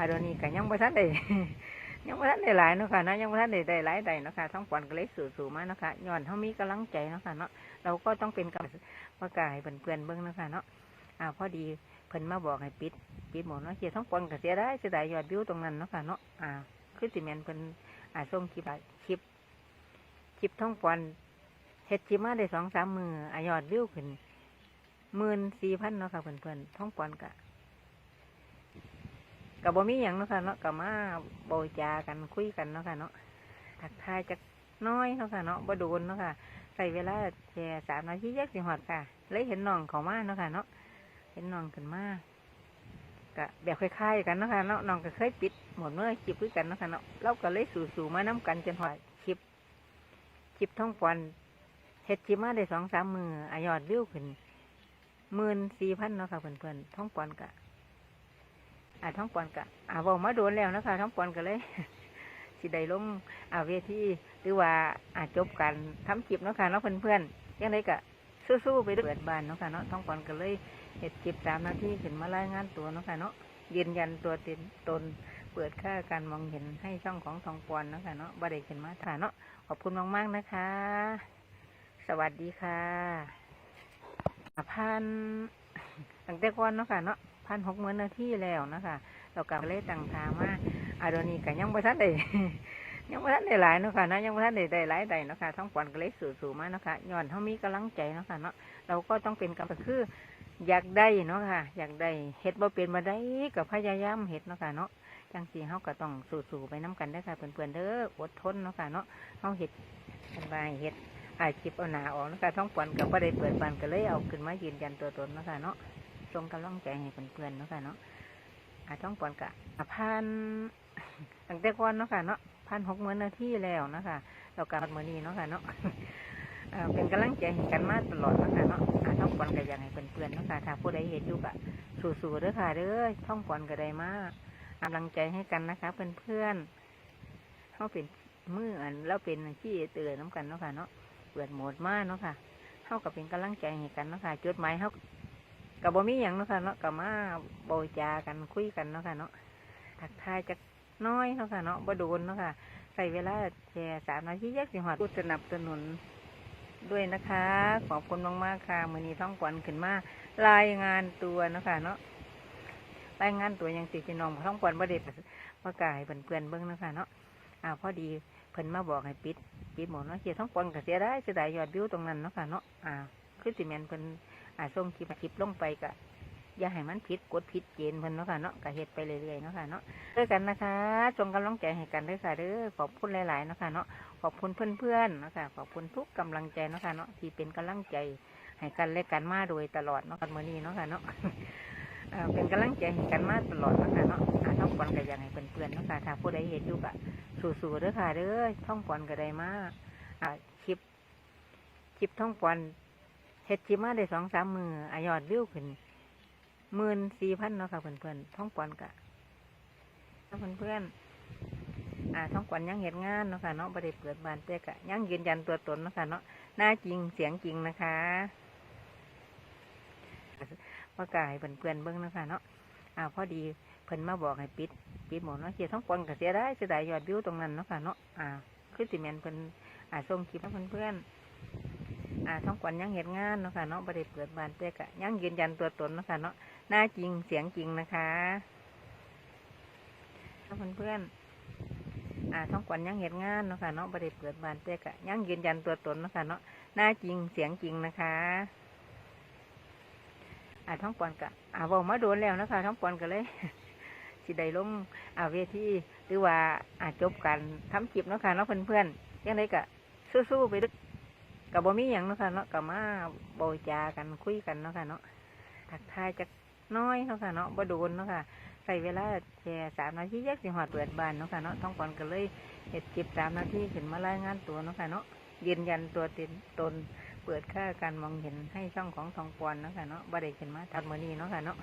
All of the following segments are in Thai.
อาเดี๋ยวนี้ก็ยังบ่ทันได้ยังบ่ทันได้หลายเนาะค่ะนะยังบ่ทันได้ได้หลายใดเนาะค่ะท้องปอนก็เลยสู่ๆมาเนาะค่ะย้อนเฮามีกำลังใจเนาะค่ะเนาะเราก็ต้องเป็นกำลังประกาศให้เพื่อนๆเบิ่งเนาะค่ะเนาะอ่าพอดีเพิ่นมาบอกให้ปิดปิดหมดเนาะเสียท้องปอนก็เสียได้เสียดายยอดวิวตรงนั้นเนาะค่ะเนาะอ่าคือสิแม่นเพิ่นอ่าส่งคลิปคลิปคลิปท้องปอนเฮ็ดคลิปมาได้2-3มื้ออ่ายอดวิวขึ้น14,000เนาะค่ะเพื่อนๆท้องปอนก็ กับบ่มีหยังเนาะค่ะเนาะกับมาโบจากันคุยกันเนาะค่ะเนาะทักทายจักน้อยเนาะค่ะเนาะบ่โดนเนาะค่ะใส่เวลาแค่สามนาทีแยกสิหอดค่ะ เลยเห็นน้องเขามาเนาะค่ะเนาะเห็นน้องขึ้นมากะแบบคล้ายๆกันเนาะค่ะเนาะน้องก็เคยปิดหมดเมื่อคลิปคือกันเนาะค่ะเนาะเราก็เลยสู่ๆมาน้กันจนหอดคลิปคลิปท่องปอนเฮ็ดคลิปมาได้สองสามมืออายอดวิวขึ้นหมื่นสี่พันเนาะค่ะเพื่อนๆท่องปอนกะ อ่าท้องปอนกะอ่าบอกมาโดนแล้วนะคะท้องปอนก็เลยสิได้ลงอ่าเวทีหรือว่าอาจบกันทำคลิปเนาะค่ะเนาะเพื่อนๆยังไงกะสู้ๆไปด้วยเปิดบ้านเนาะค่ะเนาะท้องปอนก็เลยเห็ดคลิปตามหน้าที่ขึ้นมารายงานตัวเนาะค่ะเนาะยืนยันตัวตินตนเปิดค่าการมองเห็นให้ช่องของทองปอนเนาะค่ะเนาะบ่ได้ขึ้นมาถ่าเนาะขอบคุณมากๆนะคะ สวัสดีค่ะพันตั้งแต่ก่อนเนาะค่ะเนาะ พันหกหมื่นนาทีแล้วนะคะเรากลับเลยต่างทางมาอาดยวนี้ก็ยังบ่ทันได้ยังบ่ทันได้หลายเนาะค่ะนะยังบ่ทันได้ได้หลายใดเนาะค่ะท้องปอนก็เลยสู่ๆมาเนาะค่ะย้อนเฮามีกำลังใจเนาะค่ะเนาะเราก็ต้องเป็นกำลังคืออยากได้เนาะค่ะ อยากได้เฮ็ดบ่เป็นบ่ได้ก็พยายามเฮ็ดเนาะค่ะเนาะจังซี่เฮาก็ต้องสู้ๆไปนํกันเด้ค่ะเพื่อนๆเด้ออดทนเนาะค่ะเนาะเฮาเฮ็ดกันไปเฮ็ดอาคลิปเอาหนาออกนะคะท้องปอนก็บ่ได้เปิดบานก็เลยเอาขึ้นมายืนยันตัวตนเนาะค่ะเนาะ ส่งกำลังใจให้เพื่อนๆเนาะค่ะเนาะอาท้องปอนกะอ่าพันตั้งแต่ก่อนเนาะค่ะเนาะพันหกหมื่นนาทีแล้วเนาะคะเรากลับมานี้เนาะค่ะเนาะเป็นกำลังใจให้กันมาตลอดเนาะค่ะเนาะอาท้องปอนก็อยากให้เพื่อนๆเนาะค่ะถ้าผู้ใดเห็นอยู่กะสู้ๆเด้อค่ะเด้อท้องปอนก็ได้มากำลังใจให้กันนะคะเพื่อนๆเขาเป็นมืออันแล้วเป็นขี้เตือนน้ำกันเนาะค่ะเนาะเปิดโหมดมากเนาะค่ะเขาก็เป็นกำลังใจให้กันเนาะค่ะจุดหมายเขา กับบ่มีหยังเนาะค่ะเนาะกับมาโบจากันคุยกันเนาะค่ะเนาะทักทายจักน้อยเนาะค่ะเนาะบ่โดนเนาะค่ะใส่เวลาแค่สามนาทีแยกสิหอดผู้สนับสนุนด้วยนะคะ ขอบคุณมากๆค่ะมือนี้ท้องกวนขึ้นมารายงานตัวเนาะค่ะเนาะรายงานตัวยังสิพี่น้องท้องกวนบ่ได้ประกาศเพื่อนๆเบิ่งเนาะค่ะเนาะอ่าพอดีเพิ่นมาบอกให้ปิดปิดหมดเนาะเขียท้องกวนก็เสียได้เสียดายยอดวิวตรงนั้นเนาะค่ะเนาะอ่าคือสิแมนเพิ่น อ่าส่งคลิปคลิปลงไปกะอย่าให้มันผิดกดผิดเกณฑ์เพิ่นเนาะค่ะเนาะก็เฮ็ดไปเรื่อยๆเนาะค่ะเนาะด้วยกันนะคะส่งกำลังใจให้กันด้วยค่ะเด้อขอบคุณหลายๆเนาะค่ะเนาะขอบคุณเพื่อนๆเนาะค่ะขอบคุณทุกกำลังใจเนาะค่ะเนาะที่เป็นกำลังใจให้กันและกันมาโดยตลอดเนาะกันมื้อนี้เนาะค่ะเนาะเป็นกำลังใจให้กันมาตลอดเนาะค่ะเนาะท่องปอนก็อยากให้เพื่อนๆเนาะค่ะถ้าผู้ใดเห็นอยู่ก็สู้ๆเด้อค่ะเด้อท่องปอนก็ได้มาอ่าคลิป คลิปท่องปอน เฮ็ดคลิมาได้สองสามมืออายอดวิวขึ้นหมื่นสี่พันเนาะค่ะเพื่อนๆท้องปอนกะเพื่อนๆอ่าท้องปอนยังเห็นงานเนาะค่ะเนาะประเดี๋เปิดบานเต้กะยังยืนยันตัวตนเนาะค่ะเนาะหน้าจริงเสียงจริงนะคะประกาศให้เพื่อนๆเบิ้งเนาะค่ะเนาะอ่าพอดีเพิ่นมาบอกให้ปิดปิดหมดเนาะเขียท้องปอนก็เสียได้เสียดายยอดวิวตรงนั้นเนาะค่ะเนาะอ่าคือสิแมนเพิ่อนอ่าส่งคลิปให้เพื่อนๆ อ่าท้องกวนยังเห็นงานเนาะค่ะเนาะประเดี๋เปิดบานเต้กะยังยืนยันตัวตนเนาะค่ะเนาะหน้าจริงเสียงจริงนะคะเพื่อนๆอ่าท้องกวนยังเห็นงานเนาะค่ะเนาะประเดี๋เปิดบานเต้กะยังยืนยันตัวตนเนาะค่ะเนาะหน้าจริงเสียงจริงนะคะอ่าท้องกวนกะอ่าบอกมาโดนแล้วนะคะท้องกวนก็เลยสิได้ลงอ่าเวทีหรือว่าอ่าจบกันทำคลิปเนาะค่ะเนาะเพื่อนๆยังไงกะสู้ๆไปด้วย กับบ่มีหยังเนาะค่ะเนาะกับมาโบจากันคุยกันเนาะค่ะเนาะทักทายจักน้อยเนาะค่ะเนาะบ่โดนเนาะค่ะใส่เวลาแค่สามนาทีแยกสิหอดเปิดบานเนาะค่ะเนาะท้องปอนก็เลยเฮ็ดคลิปสามนาทีขึ้นมารายงานตัวเนาะค่ะเนาะยืนยันตัวตนตนเปิดค่าการมองเห็นให้ช่องของทองปอนเนาะค่ะเนาะบ่ได้ขึ้นมาทัดมือนี้เนาะค่ะเนาะ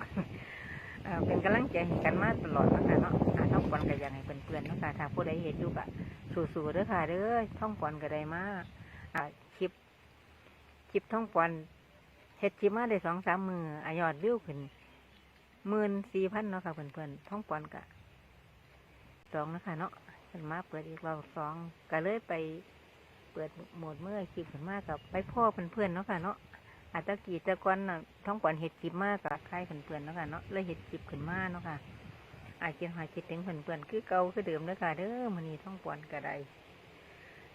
เป็นกำลังใจให้กันมาตลอดเนาะค่ะเนาะอ่าท้องปอนก็อยากให้เพื่อนๆเนาะค่ะถ้าผู้ใดเห็นอยู่ก็สู้ๆเด้อค่ะเด้อท้องปอนก็ได้มาอ่า คลิปคลิปท่องปอนเฮ็ดคลิมาได้สองสามมืออายอดวิวขึ้นหมื่นสี่พันเนาะค่ะเพื่อนๆท่องปอนกะสองนะคะเนาะขึ้นมาเปิดอีกรอบสองก็เลยไปเปิดโหมดเมื่อคลิปขึ้นมากับไปพ่อเพื่อนๆเนาะค่ะเนาะอาจจะกี่ตะกอนน่ะท้องก่อนเห็ดคลิปมากกับใครเพื่อนๆเนาะค่ะเนาะเลยเห็ดคลิปขึ้นมาเนาะค่ะอาจจะหอยคิดถึงเพื่อนๆคือเก่าคือเดิมเด้อค่ะเด้อมื้อนี้ท้องปอนก็ได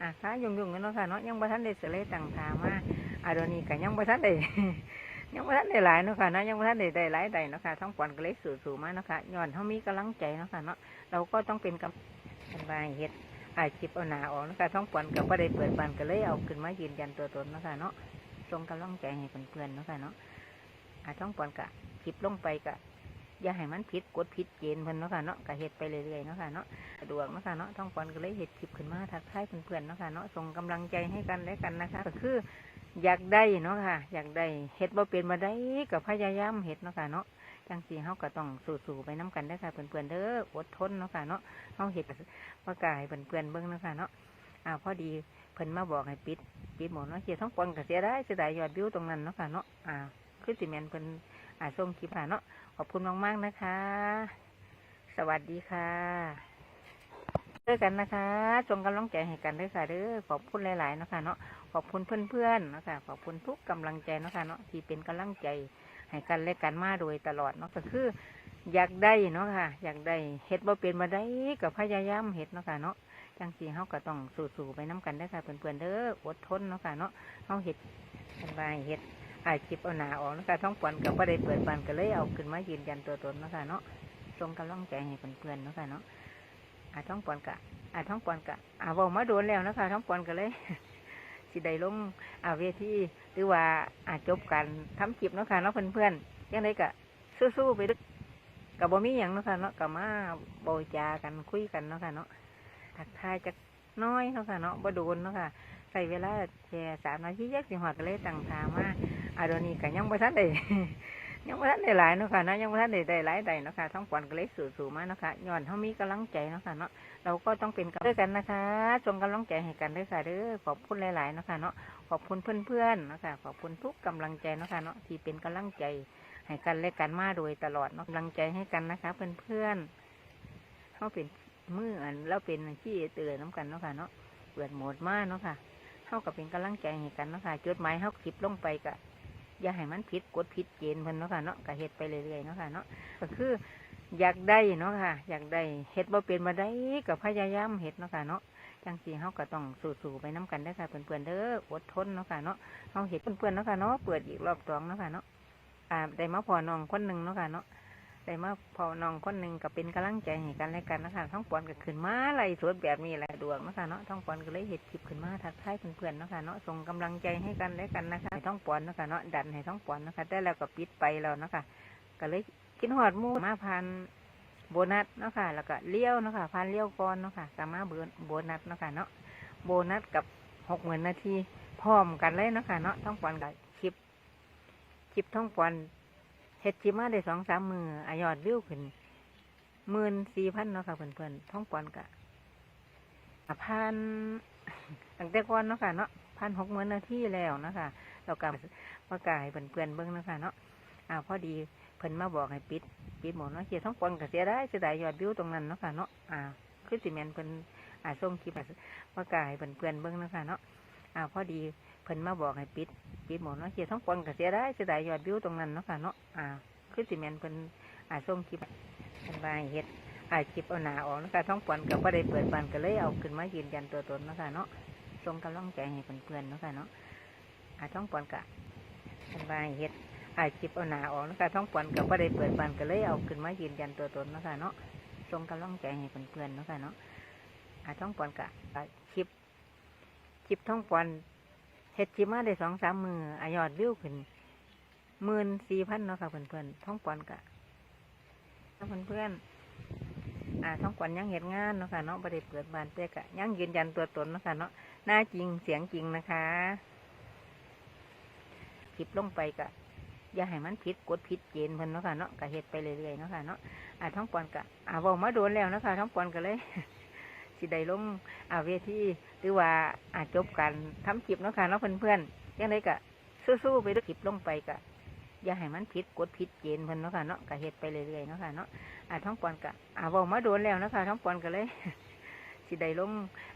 อะค่ะยุ่งกันเนาะค่ะเนาะยังบ่ทันได้เสลยต่างทามาอะเดี๋ยวนี้ก็ยังบ่ทันได้ยังบ่ทันได้หลายเนาะค่ะเนาะยังบ่ทันได้ได้หลายใดเนาะค่ะท้องปอนก็เลยสู่ๆมาเนาะค่ะย้อนเฮามีกำลังใจเนาะค่ะเนาะเราก็ต้องเป็นกำเป็นบายเฮ็ดอาคลิปเอาหนาออกนะคะท้องปอนกับว่าได้เปิดบันก็เลยเอาขึ้นมายืนยันตัวตนเนาะคะเนาะส่งกำลังใจให้เพื่อนๆเนาะคะเนาะอาท้องปอนกะคลิปลงไปกะ อย่าให้มันผิดกดผิดเกณฑ์เพิ่นเนาะค่ะเนาะกะเฮ็ดไปเรื่อยๆเนาะค่ะเนาะสะดวกเนาะค่ะเนาะท้องปอนก็เลยเฮ็ดคลิปขึ้นมาทักทายเพื่อนๆเนาะค่ะเนาะส่งกำลังใจให้กันและกันนะคะ ก็คืออยากได้เนาะค่ะ อยากได้เฮ็ดบ่เป็นมาได้ก็พยายามเฮ็ดเนาะค่ะเนาะจังสีเฮาก็ต้องสู้ๆไปน้กันได้ค่ะเพื่อนๆเด้ออดทนเนาะค่ะเนาะเฮาเฮ็ดว่ากายเพื่อนเพื่อนๆเบิ้งเนาะค่ะเนาะอ่าพอดีเพิ่นมาบอกให้ปิดปิดหมดเนาะเขียท้องปอนก็เสียได้เสียดายยอดวิวตรงนั้นเนาะค่ะเนาะอ่าคือสิแมนเพิ่น อ่าส่งคลิปค่ะเนาะขอบคุณมากๆนะคะ สวัสดีค่ะเจอกันนะคะส่งกำลังใจให้กันด้วยค่ะเด้อขอบคุณหลายๆเนาะคะเนาะขอบคุณเพื่อนๆนะคะขอบคุณทุกกำลังใจเนาะคะเนาะที่เป็นกำลังใจให้กันและกันมาโดยตลอดเนาะก็คือ อยากได้เนาะค่ะ อยากได้เฮ็ดบ่เป็นมาได้ก็พยายามเฮ็ดเนาะค่ะเนาะจังสีเฮาก็ต้องสู้ๆไปน้กันได้อค่ะเพื่อนๆเด้ออดทนเนาะค่ะเนาะเฮาเฮ็ดเป็นบายเฮ็ด อาคลิปเอาหนาออกนะคะท้องปอนก็บ่ได้เปิดบันก็เลยเอาขึ้นมายืนยันตัวตนนะคะเนาะส่งกำลังใจให้เพื่อนๆนะคะเนาะอาท้องปอนกะอาท้องปอนกะอาเว้ามาโดนแล้วนะคะท้องปอนก็เลยสิได้ลงอาเวทีหรือว่าอาจบกันทำคลิปนะคะเนาะเพื่อนๆยังไงก็สู้ๆไปด้อก็บ่มีหยังนะคะเนาะก็มาโบจากันคุยกันนะคะเนาะทักทายจะน้อยเนาะค่ะเนาะบ่โดนเนาะค่ะใส่เวลาแค่สามนาทีแยกสิหอดก็เลยตั้งทามา อาดนี้ก็ยังบ่ทันได้ยังบ่ทันได้หลายเนาะค่ะเนาะยังบ่ทันได้ได้หลายใดเนาะค่ะท้องปอนก็เลยสู่ๆมาเนาะค่ะย้อนเฮามีกำลังใจเนาะค่ะเนาะเราก็ต้องเป็นกันด้วยกันนะคะส่งกำลังใจให้กันด้วยค่ะเด้อขอบคุณหลายๆเนาะค่ะเนาะขอบคุณเพื่อนๆเนาะค่ะขอบคุณทุกกำลังใจเนาะค่ะเนาะที่เป็นกำลังใจให้กันและกันมาโดยตลอดเนาะกำลังใจให้กันนะคะ เพื่อนๆเฮาเป็นมืออันแล้วเป็นขี้เตือนน้ำกันเนาะค่ะเนาะเปิดโหมดมาเนาะค่ะเท่ากับเป็นกำลังใจให้กันเนาะค่ะจดหมายเท่าคลิปลงไปกะ อย่าให้มันผิดกดผิดเกณฑ์เพิ่นเนาะค่ะเนาะก็เฮ็ดไปเรื่อยๆเนาะค่ะเนาะก็คืออยากได้เนาะค่ะ อยากได้เฮ็ดบ่เป็นมาได้ก็พยายามเฮ็ดเนาะค่ะเนาะจังสีเขาก็ต้องสู้ๆไปน้กันได้ค่ะเพื่อนๆเด้ออดทนเนาะค่ะเนาะเขาเห็ดเพื่อนๆเนาะค่ะเนาะเปิดอีกรอบสองเนาะค่ะเนาะอ่าได้มาพอน้องคนหนึ่งเนาะค่ะเนาะ ได้มาพอน้องคนหนึ่งก็เป็นกำลังใจให้กันและกันนะคะท้องปอนก็ขึ้นมาอะไล่สวนแบบนี้แหละดวงนะคะเนาะท้องปอนก็เลยเห็ดคลิปขึ้นมาทักทายเพื่อนๆนะคะเนาะส่งกำลังใจให้กันและกันนะคะท้องปอนนะคะเนาะดันให้ท้องปอนนะคะแต่แล้วก็ปิดไปแล้วเนาะคะก็เลยกินหอดมูมาพันโบนัสเนาะค่ะ แล้วก็เลี้ยวเนาะค่ะพันเลี้ยวก่อนเนาะค่ะสามารถเบิร์โบนัสเนาะค่ะเนาะโบนัสกับหกหมื่นนาทีพร้อมกันเลยเนาะค่ะเนาะท้องปอนกับคลิปคลิปท้องปอน เฮ็ดจิมาได้สองสามมืออายอดวิวขึ้นหมื่นสี่พันเนาะค่ะเพื่อนๆท้องปอนกะพันตั้งแต่ก่อนเนาะค่ะเนาะพันหกหมื่นนาทีแล้วเนาะคะเรากำประกาศเพื่อนๆเบิ้งเนาะค่ะเนาะอ่าพอดีเพิ่นมาบอกให้ปิดปิดหมดเนาะเขียท้องปอนก็เสียได้เสียดายยอดวิวตรงนั้นเนาะค่ะเนาะอ่าคือสิแมนเพิ่นอ่าส่งคลิปประกาศเพื่อนๆเบิ้งเนาะค่ะเนาะอ่าพอดี เพิ่นมาบอกให้ปิดปิดหมดเนาะเขียท้องปอนก็เสียได้เสียดายยอดวิวตรงนั้นเนาะค่ะเนาะอ่าคือสิแมนเพิ่นอ่าส่งคลิปเป็นบายเฮ็ดอ่าคลิปเอาหนาออกเนาะคะท้องปอนก็บ่ได้เปิดบันก็เลยเอาขึ้นมายืนยันตัวตนเนาะค่ะเนาะส่งกำลังใจให้เพื่อนๆเนาะค่ะเนาะอ่าท้องปอนก็เป็นบายเฮ็ดอ่าคลิปเอาหนาออกนะคะท้องปอนก็บ่ได้เปิดบันก็เลยเอาขึ้นมายืนยันตัวตนเนาะค่ะเนาะส่งกำลังใจให้เพื่อนๆเนาะค่ะเนาะอ่าท้องปอนก็อ่าคลิปคลิปท้องปอน เฮ็ดจิมาได้สองสามมืออายอดวิวขึ้นหมื่นสี่พันเนาะค่ะเพื่อนๆท้องปอนกะเพื่อนๆอ่าท้องปอนยังเห็นงานเนาะค่ะเนาะบ่ได้เปิดบานเต้กะยังยืนยันตัวตนเนาะค่ะเนาะหน้าจริงเสียงจริงนะคะคลิปลงไปกะอย่าให้มันผิดกดผิดเกณฑ์เพิ่นเนาะค่ะเนาะกะเฮ็ดไปเรื่อยๆเนาะค่ะเนาะอ่าท้องปอนกะอ่าเว้ามาโดนแล้วเนาะค่ะท้องปอนก็เลย สิได้ลงอาเวทีหรือว่าอาจจบกันทำคลิปเนาะค่ะเนาะเพื่อนๆยังไงก็สู้ๆไปด้วยคลิปลงไปกะอย่าให้มันผิดกฎผิดเกณฑ์เพิ่นเนาะค่ะเนาะก็เฮ็ดไปเรื่อยๆเนาะค่ะเนาะอาท้องปอนก็อาเว้ามาโดนแล้วเนาะค่ะท้องปอนก็เลยสิได้ลง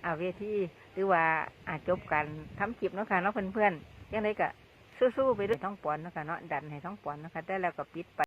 อาเวทีหรือว่าอาจจบการทำคลิปเนาะค่ะเนาะเพื่อนๆยังไงก็สู้ๆไปด้วยท้องปอนเนาะค่ะเนาะดันให้ท้องปอนเนาะค่ะแต่แล้วก็ปิดไป